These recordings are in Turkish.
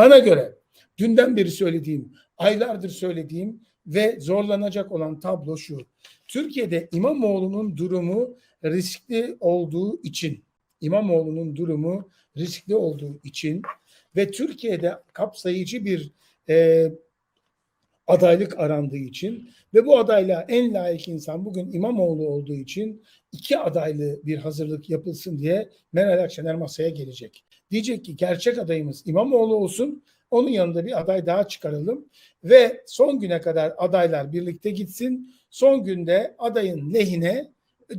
Bana göre dünden beri söylediğim, aylardır söylediğim ve zorlanacak olan tablo şu. Türkiye'de İmamoğlu'nun durumu riskli olduğu için, İmamoğlu'nun durumu riskli olduğu için ve Türkiye'de kapsayıcı bir e, adaylık arandığı için ve bu adayla en layık insan bugün İmamoğlu olduğu için iki adaylı bir hazırlık yapılsın diye Meral Akşener masaya gelecek. Diyecek ki gerçek adayımız İmamoğlu olsun, onun yanında bir aday daha çıkaralım ve son güne kadar adaylar birlikte gitsin. Son günde adayın lehine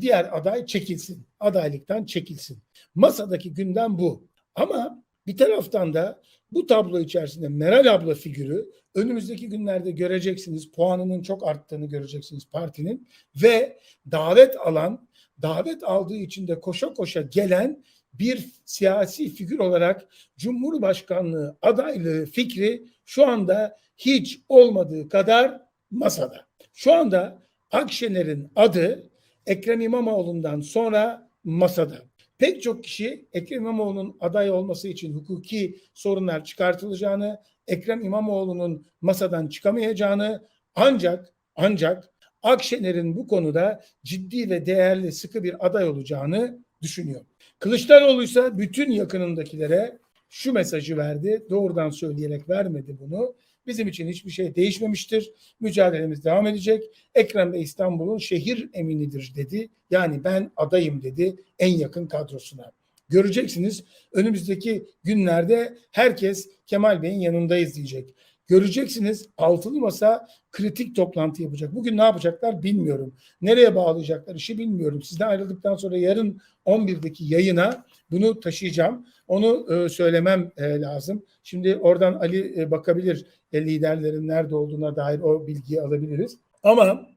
diğer aday çekilsin. Adaylıktan çekilsin. Masadaki gündem bu. Ama bir taraftan da bu tablo içerisinde Meral abla figürü önümüzdeki günlerde göreceksiniz. Puanının çok arttığını göreceksiniz partinin ve davet alan, davet aldığı için de koşa koşa gelen bir siyasi figür olarak Cumhurbaşkanlığı adaylığı fikri şu anda hiç olmadığı kadar masada. Şu anda Akşener'in adı Ekrem İmamoğlu'ndan sonra masada. Pek çok kişi Ekrem İmamoğlu'nun aday olması için hukuki sorunlar çıkartılacağını, Ekrem İmamoğlu'nun masadan çıkamayacağını ancak ancak Akşener'in bu konuda ciddi ve değerli sıkı bir aday olacağını düşünüyor. Kılıçdaroğlu ise bütün yakınındakilere şu mesajı verdi. Doğrudan söyleyerek vermedi bunu. Bizim için hiçbir şey değişmemiştir. Mücadelemiz devam edecek. Ekrem Bey İstanbul'un şehir eminidir dedi. Yani ben adayım dedi en yakın kadrosuna. Göreceksiniz önümüzdeki günlerde herkes Kemal Bey'in yanındayız diyecek. Göreceksiniz altılı masa kritik toplantı yapacak. Bugün ne yapacaklar bilmiyorum. Nereye bağlayacaklar işi bilmiyorum. Sizden ayrıldıktan sonra yarın 11'deki yayına bunu taşıyacağım. Onu e, söylemem e, lazım. Şimdi oradan Ali e, bakabilir e, liderlerin nerede olduğuna dair o bilgiyi alabiliriz. Ama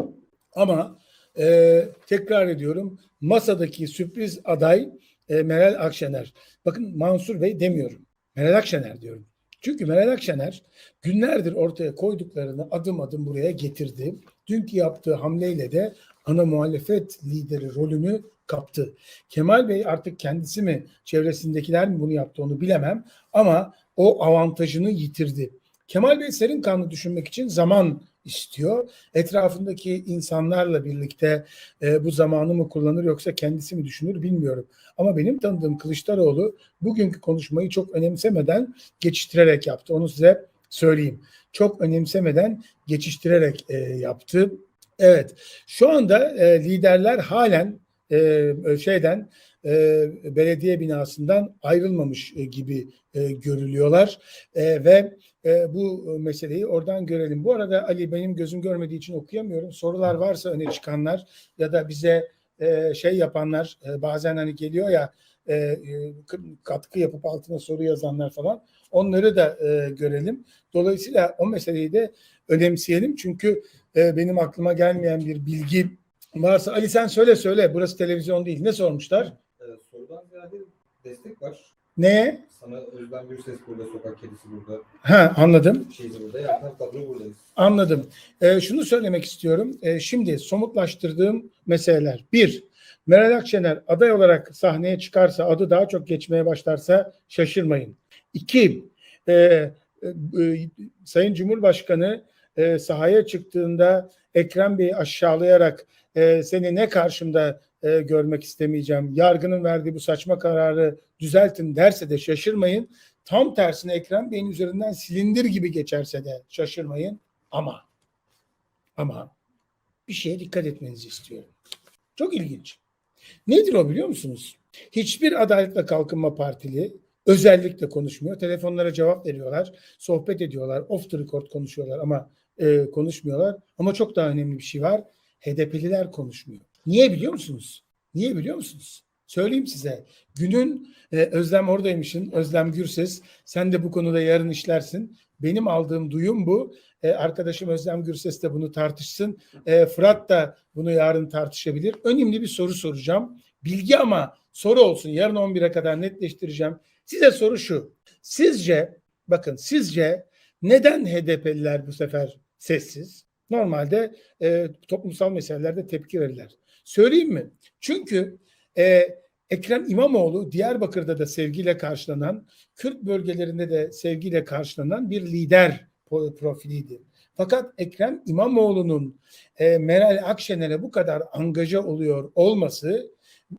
ama e, tekrar ediyorum masadaki sürpriz aday e, Meral Akşener. Bakın Mansur Bey demiyorum. Meral Akşener diyorum. Çünkü Meral Akşener günlerdir ortaya koyduklarını adım adım buraya getirdi. Dünkü yaptığı hamleyle de ana muhalefet lideri rolünü kaptı. Kemal Bey artık kendisi mi çevresindekiler mi bunu yaptı onu bilemem ama o avantajını yitirdi. Kemal Bey serin kanlı düşünmek için zaman istiyor. Etrafındaki insanlarla birlikte e, bu zamanı mı kullanır yoksa kendisi mi düşünür bilmiyorum. Ama benim tanıdığım Kılıçdaroğlu bugünkü konuşmayı çok önemsemeden geçiştirerek yaptı. Onu size söyleyeyim. Çok önemsemeden geçiştirerek e, yaptı. Evet. Şu anda e, liderler halen e, şeyden e, belediye binasından ayrılmamış e, gibi e, görülüyorlar e, ve e, bu meseleyi oradan görelim. Bu arada Ali benim gözüm görmediği için okuyamıyorum. Sorular varsa öne çıkanlar ya da bize e, şey yapanlar e, bazen hani geliyor ya e, e, katkı yapıp altına soru yazanlar falan onları da e, görelim. Dolayısıyla o meseleyi de önemseyelim çünkü e, benim aklıma gelmeyen bir bilgi varsa Ali sen söyle söyle burası televizyon değil ne sormuşlar? Evet, sorudan ziyade destek var. Neye? Sana Özlem Gürses burada, sokak kedisi burada, Ha anladım. şeyde burada, yaktan kadro buradayız. Anladım. Ee, şunu söylemek istiyorum. Ee, şimdi somutlaştırdığım meseleler. Bir, Meral Akşener aday olarak sahneye çıkarsa, adı daha çok geçmeye başlarsa şaşırmayın. İki, e, e, e, Sayın Cumhurbaşkanı e, sahaya çıktığında Ekrem Bey'i aşağılayarak e, seni ne karşımda e, görmek istemeyeceğim, yargının verdiği bu saçma kararı düzeltin derse de şaşırmayın. Tam tersine Ekrem Bey'in üzerinden silindir gibi geçerse de şaşırmayın. Ama ama bir şeye dikkat etmenizi istiyorum. Çok ilginç. Nedir o biliyor musunuz? Hiçbir Adalet ve Kalkınma Partili özellikle konuşmuyor. Telefonlara cevap veriyorlar, sohbet ediyorlar, off the record konuşuyorlar ama e, konuşmuyorlar. Ama çok daha önemli bir şey var. HDP'liler konuşmuyor. Niye biliyor musunuz? Niye biliyor musunuz? Söyleyeyim size. Günün e, Özlem oradaymışın, Özlem Gürses. Sen de bu konuda yarın işlersin. Benim aldığım duyum bu. E, arkadaşım Özlem Gürses de bunu tartışsın. E, Fırat da bunu yarın tartışabilir. Önemli bir soru soracağım. Bilgi ama soru olsun. Yarın 11'e kadar netleştireceğim. Size soru şu. Sizce, bakın sizce neden HDP'liler bu sefer sessiz? Normalde e, toplumsal meselelerde tepki verirler. Söyleyeyim mi? Çünkü e, Ekrem İmamoğlu Diyarbakır'da da sevgiyle karşılanan, Kürt bölgelerinde de sevgiyle karşılanan bir lider profiliydi. Fakat Ekrem İmamoğlu'nun e, Meral Akşener'e bu kadar angaja oluyor olması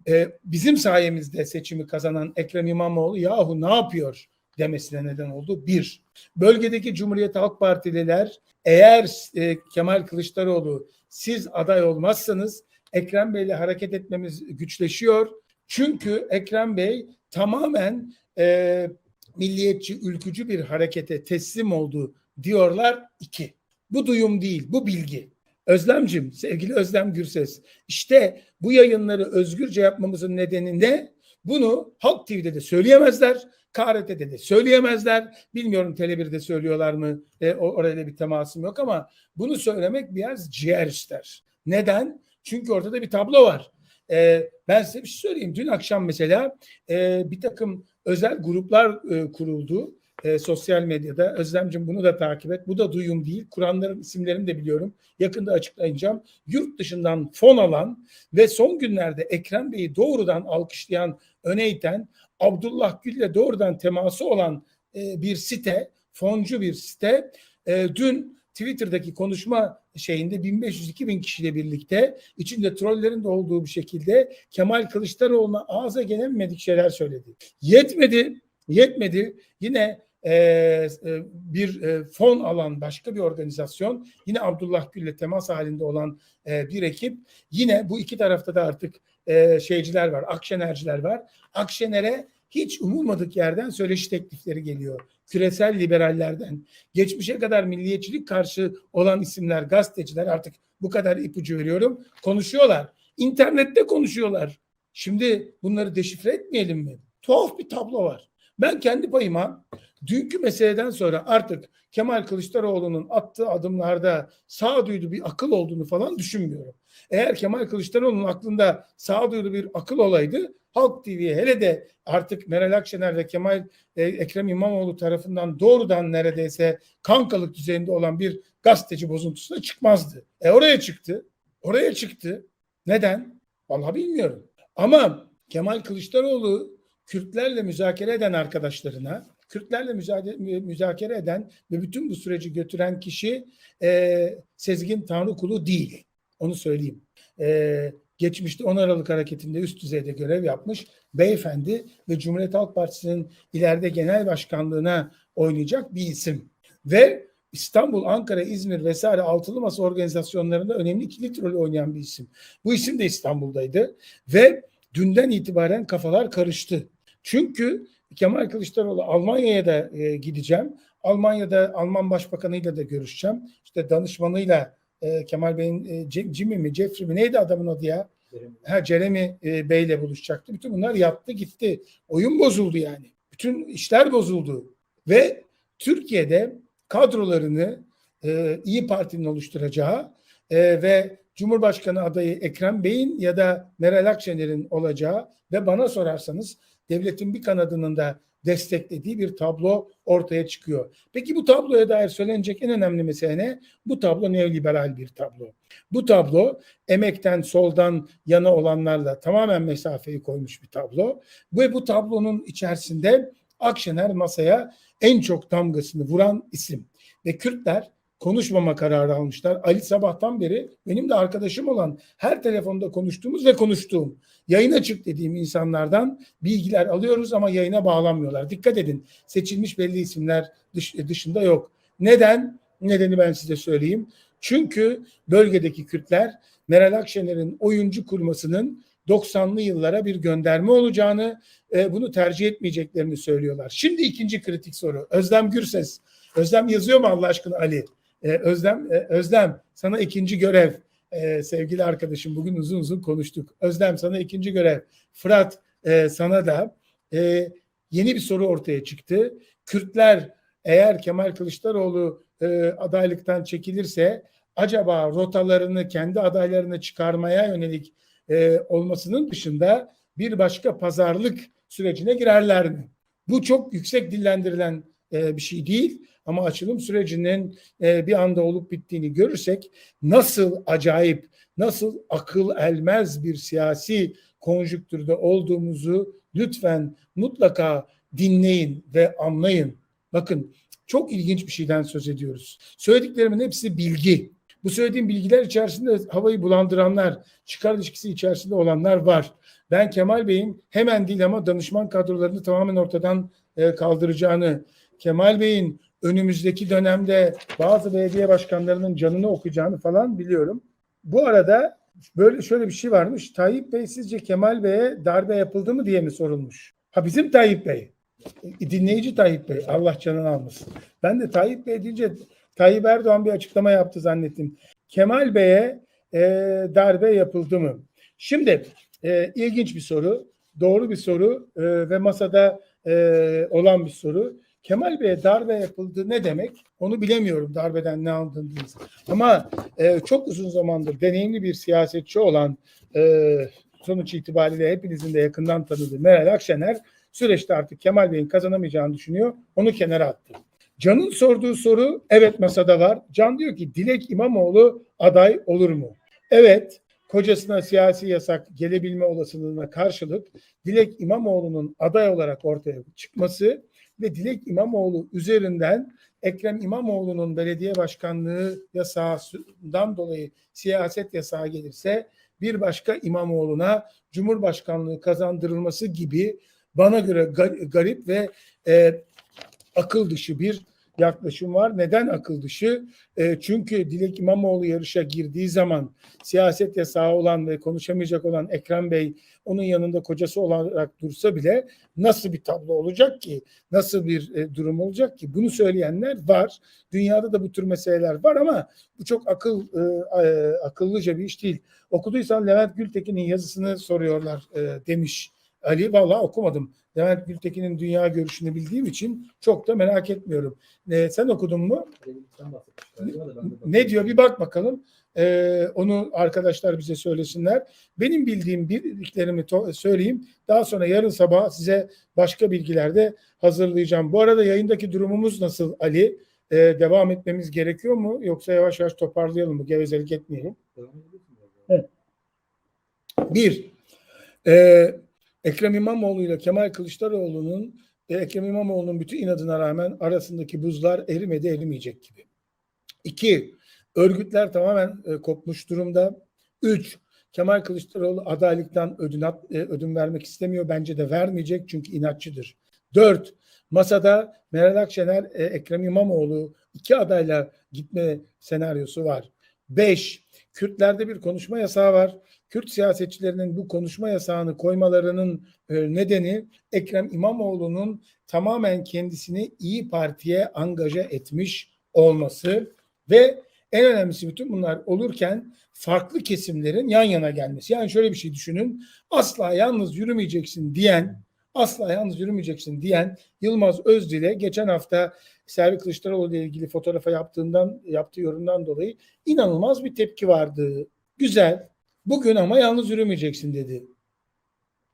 e, bizim sayemizde seçimi kazanan Ekrem İmamoğlu yahu ne yapıyor demesine neden oldu. Bir, bölgedeki Cumhuriyet Halk Partililer eğer e, Kemal Kılıçdaroğlu siz aday olmazsanız Ekrem Bey'le hareket etmemiz güçleşiyor. Çünkü Ekrem Bey tamamen e, milliyetçi, ülkücü bir harekete teslim oldu diyorlar. İki. Bu duyum değil, bu bilgi. Özlemcim, sevgili Özlem Gürses, işte bu yayınları özgürce yapmamızın nedeni ne? Bunu Halk TV'de de söyleyemezler, KRT'de de söyleyemezler. Bilmiyorum Tele1'de söylüyorlar mı? E, o- orayla bir temasım yok ama bunu söylemek biraz ciğer ister. Neden? Çünkü ortada bir tablo var. E, ben size bir şey söyleyeyim. Dün akşam mesela e, bir takım özel gruplar e, kuruldu e, sosyal medyada. Özlemcim bunu da takip et. Bu da duyum değil. Kur'anların isimlerini de biliyorum. Yakında açıklayacağım. Yurt dışından fon alan ve son günlerde Ekrem Bey'i doğrudan alkışlayan, öne iten, Abdullah Gül'le doğrudan teması olan e, bir site, foncu bir site. E, dün Twitter'daki konuşma şeyinde 1500-2000 kişiyle birlikte içinde trollerin de olduğu bir şekilde Kemal Kılıçdaroğlu'na ağza gelemedik şeyler söyledi. Yetmedi, yetmedi. Yine e, e, bir e, fon alan başka bir organizasyon, yine Abdullah Gül'le temas halinde olan e, bir ekip, yine bu iki tarafta da artık e, şeyciler var, Akşenerciler var. Akşener'e hiç umulmadık yerden söyleşi teklifleri geliyor. Küresel liberallerden, geçmişe kadar milliyetçilik karşı olan isimler, gazeteciler artık bu kadar ipucu veriyorum. Konuşuyorlar. İnternette konuşuyorlar. Şimdi bunları deşifre etmeyelim mi? Tuhaf bir tablo var. Ben kendi payıma dünkü meseleden sonra artık Kemal Kılıçdaroğlu'nun attığı adımlarda sağduyulu bir akıl olduğunu falan düşünmüyorum. Eğer Kemal Kılıçdaroğlu'nun aklında sağduyulu bir akıl olaydı Halk TV'ye hele de artık Meral Akşener ve Kemal e, Ekrem İmamoğlu tarafından doğrudan neredeyse kankalık düzeyinde olan bir gazeteci bozuntusuna çıkmazdı. E oraya çıktı. Oraya çıktı. Neden? Vallahi bilmiyorum. Ama Kemal Kılıçdaroğlu Kürtlerle müzakere eden arkadaşlarına, Kürtlerle müzakere, eden ve bütün bu süreci götüren kişi e, Sezgin Tanrıkulu değil. Onu söyleyeyim. E, geçmişte 10 Aralık hareketinde üst düzeyde görev yapmış beyefendi ve Cumhuriyet Halk Partisi'nin ileride genel başkanlığına oynayacak bir isim. Ve İstanbul, Ankara, İzmir vesaire altılı masa organizasyonlarında önemli kilit rol oynayan bir isim. Bu isim de İstanbul'daydı ve dünden itibaren kafalar karıştı. Çünkü Kemal Kılıçdaroğlu Almanya'ya da e, gideceğim. Almanya'da Alman Başbakanı'yla da görüşeceğim. İşte danışmanıyla e, Kemal Bey'in e, Jimmy mi Jeffrey mi neydi adamın adı ya? Ha Jeremy e, Bey'le buluşacaktı. Bütün bunlar yattı gitti. Oyun bozuldu yani. Bütün işler bozuldu. Ve Türkiye'de kadrolarını e, İyi Parti'nin oluşturacağı e, ve Cumhurbaşkanı adayı Ekrem Bey'in ya da Meral Akşener'in olacağı ve bana sorarsanız devletin bir kanadının da desteklediği bir tablo ortaya çıkıyor. Peki bu tabloya dair söylenecek en önemli mesele ne? Bu tablo neoliberal bir tablo. Bu tablo emekten soldan yana olanlarla tamamen mesafeyi koymuş bir tablo. Ve bu tablonun içerisinde Akşener masaya en çok damgasını vuran isim. Ve Kürtler konuşmama kararı almışlar. Ali sabahtan beri benim de arkadaşım olan her telefonda konuştuğumuz ve konuştuğum yayına çık dediğim insanlardan bilgiler alıyoruz ama yayına bağlanmıyorlar. Dikkat edin seçilmiş belli isimler dış- dışında yok. Neden? Nedeni ben size söyleyeyim. Çünkü bölgedeki Kürtler Meral Akşener'in oyuncu kurmasının 90'lı yıllara bir gönderme olacağını, e, bunu tercih etmeyeceklerini söylüyorlar. Şimdi ikinci kritik soru. Özlem Gürses. Özlem yazıyor mu Allah aşkına Ali? E, Özlem, e, Özlem sana ikinci görev. E, sevgili arkadaşım bugün uzun uzun konuştuk. Özlem sana ikinci görev. Fırat sana da yeni bir soru ortaya çıktı. Kürtler eğer Kemal Kılıçdaroğlu adaylıktan çekilirse acaba rotalarını kendi adaylarını çıkarmaya yönelik olmasının dışında bir başka pazarlık sürecine girerler mi? Bu çok yüksek dillendirilen bir şey değil ama açılım sürecinin e, bir anda olup bittiğini görürsek nasıl acayip, nasıl akıl elmez bir siyasi konjüktürde olduğumuzu lütfen mutlaka dinleyin ve anlayın. Bakın çok ilginç bir şeyden söz ediyoruz. Söylediklerimin hepsi bilgi. Bu söylediğim bilgiler içerisinde havayı bulandıranlar, çıkar ilişkisi içerisinde olanlar var. Ben Kemal Bey'in hemen değil ama danışman kadrolarını tamamen ortadan e, kaldıracağını, Kemal Bey'in önümüzdeki dönemde bazı belediye başkanlarının canını okuyacağını falan biliyorum. Bu arada böyle şöyle bir şey varmış. Tayyip Bey sizce Kemal Bey'e darbe yapıldı mı diye mi sorulmuş? Ha bizim Tayyip Bey. Dinleyici Tayyip Bey. Allah canını almasın. Ben de Tayyip Bey deyince Tayyip Erdoğan bir açıklama yaptı zannettim. Kemal Bey'e e, darbe yapıldı mı? Şimdi e, ilginç bir soru. Doğru bir soru e, ve masada e, olan bir soru. Kemal Bey'e darbe yapıldı ne demek? Onu bilemiyorum darbeden ne anladığınızı. Ama e, çok uzun zamandır deneyimli bir siyasetçi olan e, sonuç itibariyle hepinizin de yakından tanıdığı Meral Akşener süreçte artık Kemal Bey'in kazanamayacağını düşünüyor. Onu kenara attı. Can'ın sorduğu soru evet masada var. Can diyor ki Dilek İmamoğlu aday olur mu? Evet kocasına siyasi yasak gelebilme olasılığına karşılık Dilek İmamoğlu'nun aday olarak ortaya çıkması ve Dilek İmamoğlu üzerinden Ekrem İmamoğlu'nun belediye başkanlığı yasağından dolayı siyaset yasağı gelirse bir başka İmamoğlu'na Cumhurbaşkanlığı kazandırılması gibi bana göre ga- garip ve e, akıl dışı bir yaklaşım var. Neden akıl dışı? E, çünkü Dilek İmamoğlu yarışa girdiği zaman siyaset yasağı olan ve konuşamayacak olan Ekrem Bey onun yanında kocası olarak dursa bile nasıl bir tablo olacak ki? Nasıl bir e, durum olacak ki? Bunu söyleyenler var. Dünyada da bu tür meseleler var ama bu çok akıl e, e, akıllıca bir iş değil. Okuduysan Levent Gültekin'in yazısını soruyorlar e, demiş Ali. Vallahi okumadım. Levent Gültekin'in dünya görüşünü bildiğim için çok da merak etmiyorum. E, sen okudun mu? Ne diyor bir bak bakalım. Ee, onu arkadaşlar bize söylesinler. Benim bildiğim bildiklerimi söyleyeyim. Daha sonra yarın sabah size başka bilgiler de hazırlayacağım. Bu arada yayındaki durumumuz nasıl Ali? Ee, devam etmemiz gerekiyor mu? Yoksa yavaş yavaş toparlayalım mı? Gevezelik etmeyelim. Bir, e, Ekrem İmamoğlu ile Kemal Kılıçdaroğlu'nun e, Ekrem İmamoğlu'nun bütün inadına rağmen arasındaki buzlar erimedi erimeyecek gibi. İki, örgütler tamamen e, kopmuş durumda. Üç, Kemal Kılıçdaroğlu adaylıktan ödün, at- e, ödün vermek istemiyor. Bence de vermeyecek çünkü inatçıdır. Dört, masada Meral Akşener, e, Ekrem İmamoğlu iki adayla gitme senaryosu var. Beş, Kürtlerde bir konuşma yasağı var. Kürt siyasetçilerinin bu konuşma yasağını koymalarının e, nedeni Ekrem İmamoğlu'nun tamamen kendisini İyi Parti'ye angaja etmiş olması ve en önemlisi bütün bunlar olurken farklı kesimlerin yan yana gelmesi. Yani şöyle bir şey düşünün. Asla yalnız yürümeyeceksin diyen, asla yalnız yürümeyeceksin diyen Yılmaz Özdil'e geçen hafta Servi Kılıçdaroğlu ile ilgili fotoğrafa yaptığından yaptığı yorumdan dolayı inanılmaz bir tepki vardı. Güzel. Bugün ama yalnız yürümeyeceksin dedi.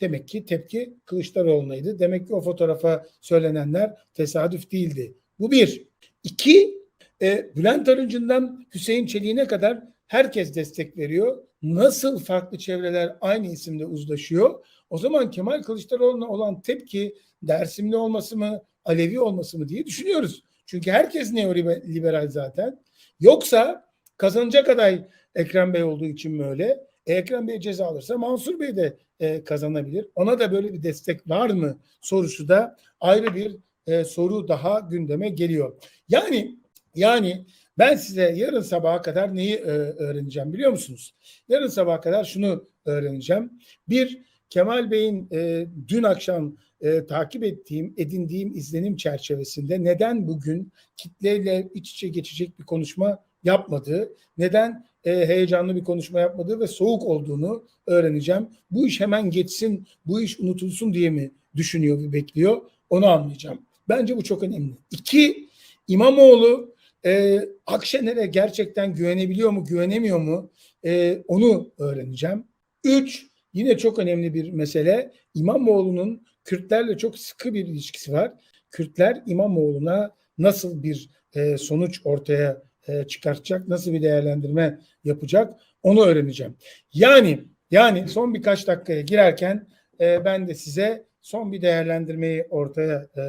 Demek ki tepki Kılıçdaroğlu'naydı. Demek ki o fotoğrafa söylenenler tesadüf değildi. Bu bir. İki, e, Bülent Arıncı'ndan Hüseyin Çelik'ine kadar herkes destek veriyor. Nasıl farklı çevreler aynı isimde uzlaşıyor? O zaman Kemal Kılıçdaroğlu'na olan tepki Dersimli olması mı, Alevi olması mı diye düşünüyoruz. Çünkü herkes neoliberal zaten. Yoksa kazanacak aday Ekrem Bey olduğu için mi öyle? E, Ekrem Bey ceza alırsa Mansur Bey de e, kazanabilir. Ona da böyle bir destek var mı sorusu da ayrı bir e, soru daha gündeme geliyor. Yani yani ben size yarın sabaha kadar neyi e, öğreneceğim biliyor musunuz? Yarın sabaha kadar şunu öğreneceğim. Bir, Kemal Bey'in e, dün akşam e, takip ettiğim, edindiğim izlenim çerçevesinde neden bugün kitleyle iç içe geçecek bir konuşma yapmadığı, neden e, heyecanlı bir konuşma yapmadığı ve soğuk olduğunu öğreneceğim. Bu iş hemen geçsin, bu iş unutulsun diye mi düşünüyor ve bekliyor? Onu anlayacağım. Bence bu çok önemli. İki, İmamoğlu e, Akşener'e gerçekten güvenebiliyor mu, güvenemiyor mu? E, onu öğreneceğim. Üç, yine çok önemli bir mesele. İmamoğlu'nun Kürtlerle çok sıkı bir ilişkisi var. Kürtler İmamoğlu'na nasıl bir e, sonuç ortaya e, çıkartacak, nasıl bir değerlendirme yapacak onu öğreneceğim. Yani Yani son birkaç dakikaya girerken e, ben de size son bir değerlendirmeyi ortaya e,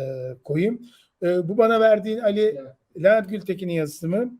koyayım. E, bu bana verdiğin Ali Levent Gültekin'in yazısı mı?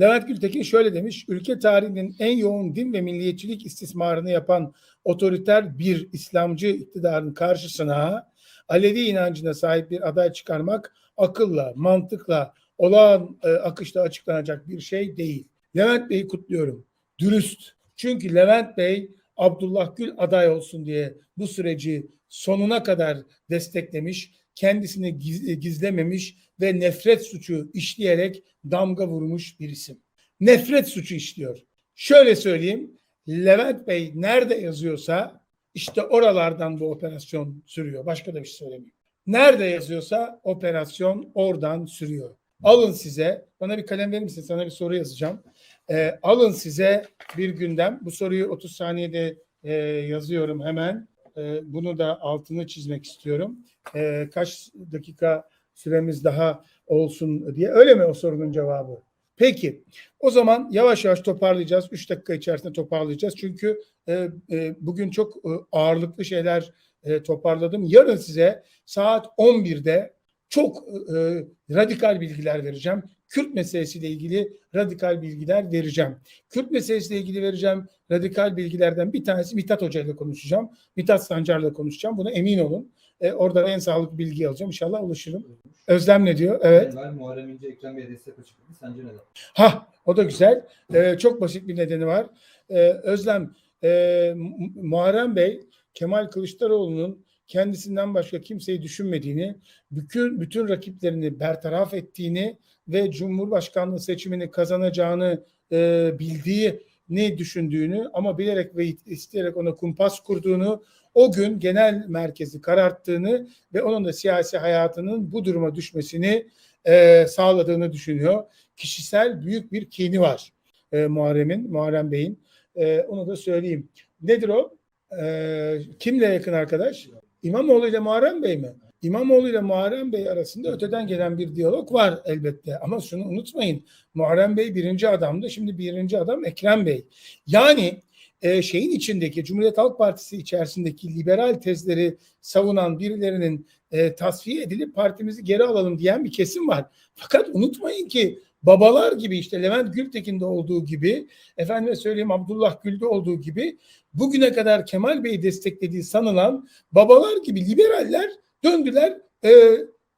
Levent Gültekin şöyle demiş. Ülke tarihinin en yoğun din ve milliyetçilik istismarını yapan otoriter bir İslamcı iktidarın karşısına Alevi inancına sahip bir aday çıkarmak akılla, mantıkla, olağan e, akışta açıklanacak bir şey değil. Levent Bey'i kutluyorum. Dürüst. Çünkü Levent Bey Abdullah Gül aday olsun diye bu süreci sonuna kadar desteklemiş, kendisini giz- gizlememiş ve nefret suçu işleyerek damga vurmuş bir isim. Nefret suçu işliyor. Şöyle söyleyeyim, Levent Bey nerede yazıyorsa işte oralardan bu operasyon sürüyor. Başka da bir şey söylemiyorum. Nerede yazıyorsa operasyon oradan sürüyor. Alın size, bana bir kalem verir misin? Sana bir soru yazacağım. Ee, alın size bir gündem. Bu soruyu 30 saniyede e, yazıyorum hemen. E, bunu da altını çizmek istiyorum. E, kaç dakika süremiz daha olsun diye. Öyle mi o sorunun cevabı? Peki. O zaman yavaş yavaş toparlayacağız. 3 dakika içerisinde toparlayacağız. Çünkü e, bugün çok ağırlıklı şeyler toparladım. Yarın size saat 11'de çok e, radikal bilgiler vereceğim. Kürt meselesiyle ilgili radikal bilgiler vereceğim. Kürt meselesiyle ilgili vereceğim radikal bilgilerden bir tanesi Mithat Hoca ile konuşacağım. Mithat Sancar'la konuşacağım. Buna emin olun. E, orada en sağlıklı bilgi alacağım. İnşallah ulaşırım. Özlem ne diyor? Evet. Enver Muharrem İnce Ekrem Bey'e destek açıkladı. Sence neden? Ha, o da güzel. Ee, çok basit bir nedeni var. Ee, Özlem, e, Mu- Muharrem Bey, Kemal Kılıçdaroğlu'nun kendisinden başka kimseyi düşünmediğini, bütün bütün rakiplerini bertaraf ettiğini ve Cumhurbaşkanlığı seçimini kazanacağını e, bildiğini düşündüğünü ama bilerek ve isteyerek ona kumpas kurduğunu, o gün genel merkezi kararttığını ve onun da siyasi hayatının bu duruma düşmesini e, sağladığını düşünüyor kişisel büyük bir kini var e, Muharrem'in, Muharrem Bey'in. E, onu da söyleyeyim. Nedir o? E, kimle yakın arkadaş? İmamoğlu ile Muharrem Bey mi? İmamoğlu ile Muharrem Bey arasında öteden gelen bir diyalog var elbette. Ama şunu unutmayın. Muharrem Bey birinci adamdı. Şimdi birinci adam Ekrem Bey. Yani e, şeyin içindeki Cumhuriyet Halk Partisi içerisindeki liberal tezleri savunan birilerinin e, tasfiye edilip partimizi geri alalım diyen bir kesim var. Fakat unutmayın ki babalar gibi işte Levent Gültekin'de olduğu gibi efendime söyleyeyim Abdullah Gül'de olduğu gibi bugüne kadar Kemal Bey'i desteklediği sanılan babalar gibi liberaller döndüler e,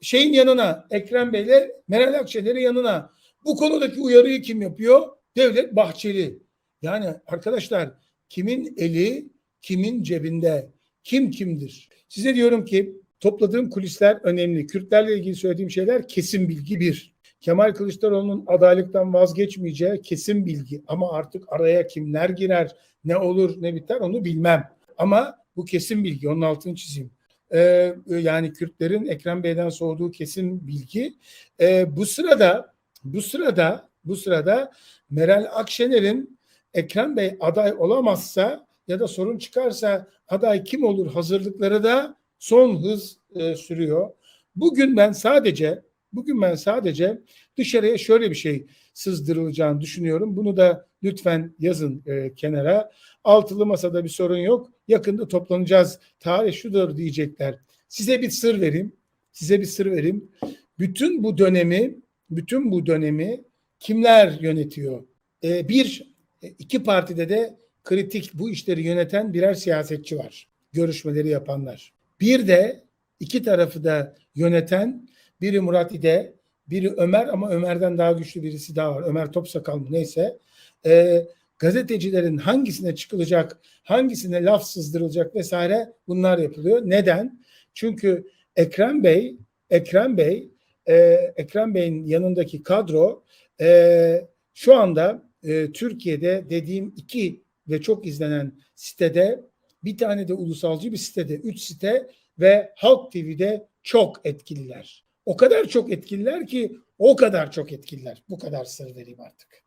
şeyin yanına Ekrem Bey'le Meral Akşener'in yanına. Bu konudaki uyarıyı kim yapıyor? Devlet Bahçeli. Yani arkadaşlar kimin eli kimin cebinde? Kim kimdir? Size diyorum ki topladığım kulisler önemli. Kürtlerle ilgili söylediğim şeyler kesin bilgi bir. Kemal Kılıçdaroğlu'nun adaylıktan vazgeçmeyeceği kesin bilgi. Ama artık araya kimler girer, ne olur ne biter onu bilmem. Ama bu kesin bilgi. Onun altını çizeyim. Ee, yani Kürtlerin Ekrem Bey'den soğuduğu kesin bilgi. Ee, bu sırada bu sırada bu sırada Meral Akşener'in Ekrem Bey aday olamazsa ya da sorun çıkarsa aday kim olur hazırlıkları da son hız e, sürüyor. Bugün ben sadece bugün ben sadece dışarıya şöyle bir şey sızdırılacağını düşünüyorum. Bunu da lütfen yazın e, kenara. Altılı masada bir sorun yok. Yakında toplanacağız. Tarih şudur diyecekler. Size bir sır vereyim. Size bir sır vereyim. Bütün bu dönemi, bütün bu dönemi kimler yönetiyor? E, bir, e, iki partide de kritik bu işleri yöneten birer siyasetçi var. Görüşmeleri yapanlar. Bir de iki tarafı da yöneten biri Murat İde, biri Ömer ama Ömer'den daha güçlü birisi daha var. Ömer Topsakal mı neyse. Ee, gazetecilerin hangisine çıkılacak, hangisine laf sızdırılacak vesaire bunlar yapılıyor. Neden? Çünkü Ekrem Bey, Ekrem Bey, e, Ekrem Bey'in yanındaki kadro e, şu anda e, Türkiye'de dediğim iki ve çok izlenen sitede bir tane de ulusalcı bir sitede, üç site ve Halk TV'de çok etkililer. O kadar çok etkililer ki o kadar çok etkililer. Bu kadar sır vereyim artık.